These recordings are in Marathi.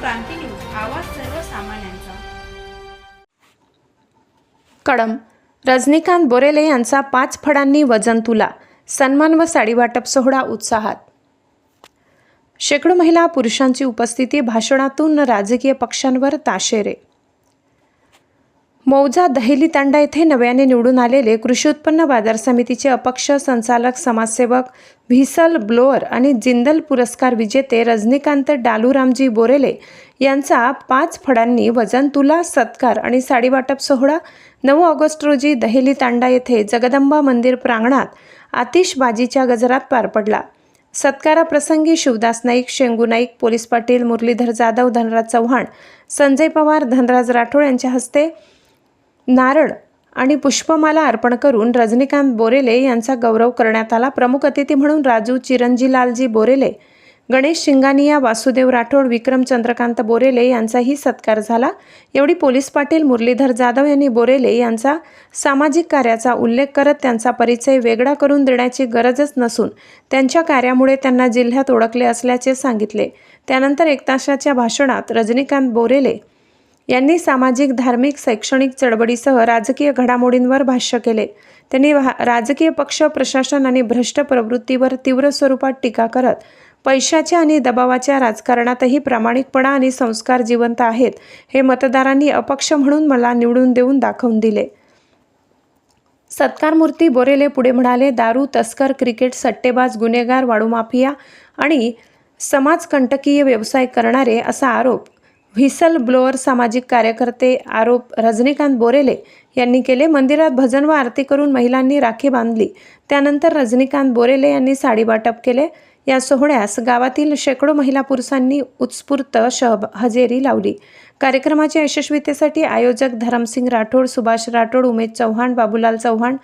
क्रांती न्यूज आवाज सर्वसामान्यांचा कडम रजनीकांत बोरेले यांचा पाच फडांनी वजन तुला. सन्मान व साडीवाटप सोहळा उत्साहात. शेकडो महिला पुरुषांची उपस्थिती भाषणातून राजकीय पक्षांवर ताशेरे. मौजा दहेली तांडा येथे नव्याने निवडून आलेले कृषी उत्पन्न बाजार समितीचे अपक्ष संचालक समाजसेवक व्हिसल ब्लोअर आणि जिंदल पुरस्कार विजेते रजनीकांत डालूरामजी बोरेले यांचा पाच फडांनी वजन तुला सत्कार आणि साडीवाटप सोहळा नऊ ऑगस्ट रोजी दहेली तांडा येथे जगदंबा मंदिर प्रांगणात आतिषबाजीच्या गजरात पार पडला. सत्काराप्रसंगी शिवदास नाईक शेंगू नाईक पोलीस पाटील मुरलीधर जाधव धनराज चव्हाण संजय पवार धनराज राठोड यांच्या हस्ते नारळ आणि पुष्पमाला अर्पण करून रजनीकांत बोरेले यांचा गौरव करण्यात आला. प्रमुख अतिथी म्हणून राजू चिरंजीलालजी बोरेले गणेश शिंगानिया वासुदेव राठोड विक्रम चंद्रकांत बोरेले यांचाही सत्कार झाला. एवढी पोलीस पाटील मुरलीधर जाधव यांनी बोरेले यांचा सामाजिक कार्याचा उल्लेख करत त्यांचा परिचय वेगळा करून देण्याची गरजच नसून त्यांच्या कार्यामुळे त्यांना जिल्ह्यात ओळखले असल्याचे सांगितले. त्यानंतर एक तासाच्या भाषणात रजनीकांत बोरेले यांनी सामाजिक धार्मिक शैक्षणिक चळवळीसह राजकीय घडामोडींवर भाष्य केले. त्यांनी राजकीय पक्ष प्रशासन आणि भ्रष्ट प्रवृत्तीवर तीव्र स्वरूपात टीका करत पैशाच्या आणि दबावाच्या राजकारणातही प्रामाणिकपणा आणि संस्कार जिवंत आहेत हे मतदारांनी अपक्ष म्हणून मला निवडून देऊन दाखवून दिले. सत्कारमूर्ती बोरेले पुढे म्हणाले दारू तस्कर क्रिकेट सट्टेबाज गुन्हेगार वाळू माफिया आणि समाजकंटकीय व्यवसाय करणारे असा आरोप व्हिसल ब्लोअर सामाजिक कार्यकर्ते आरोप रजनीकांत बोरेले यांनी केले. मंदिरात भजन व आरती करून महिलांनी राखी बांधली. त्यानंतर रजनीकांत बोरेले यांनी साडी वाटप केले. या सोहळ्यास गावातील शेकडो महिला पुरुषांनी उत्स्फूर्त शहब हजेरी लावली. कार्यक्रमाच्या यशस्वीतेसाठी आयोजक धरमसिंग राठोड सुभाष राठोड उमेश चव्हाण बाबूलाल चव्हाण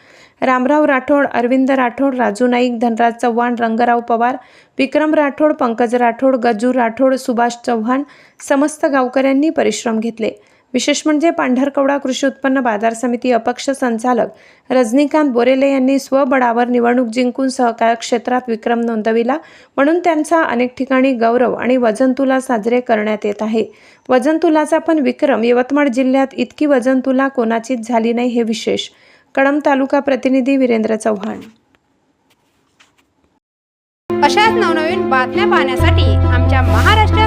रामराव राठोड अरविंद राठोड राजू नाईक धनराज चव्हाण रंगराव पवार विक्रम राठोड पंकज राठोड गजू राठोड सुभाष चव्हाण समस्त गावकऱ्यांनी परिश्रम घेतले. विशेष म्हणजे पांढरकवडा कृषी उत्पन्न बाजार समिती अपक्ष संचालक रजनीकांत बोरेले यांनी स्वबळावर निवडणूक जिंकून सहकार क्षेत्रात विक्रम नोंदविला म्हणून त्यांचा अनेक ठिकाणी गौरव आणि वजनतुला साजरे करण्यात येत आहे. वजनतुलाचा पण विक्रम यवतमाळ जिल्ह्यात इतकी वजनतुला कोणाचीच झाली नाही हे विशेष. कडम तालुका प्रतिनिधी वीरेंद्र चव्हाण. अशाच नवनवीन बातम्या पाहण्यासाठी आमच्या महाराष्ट्र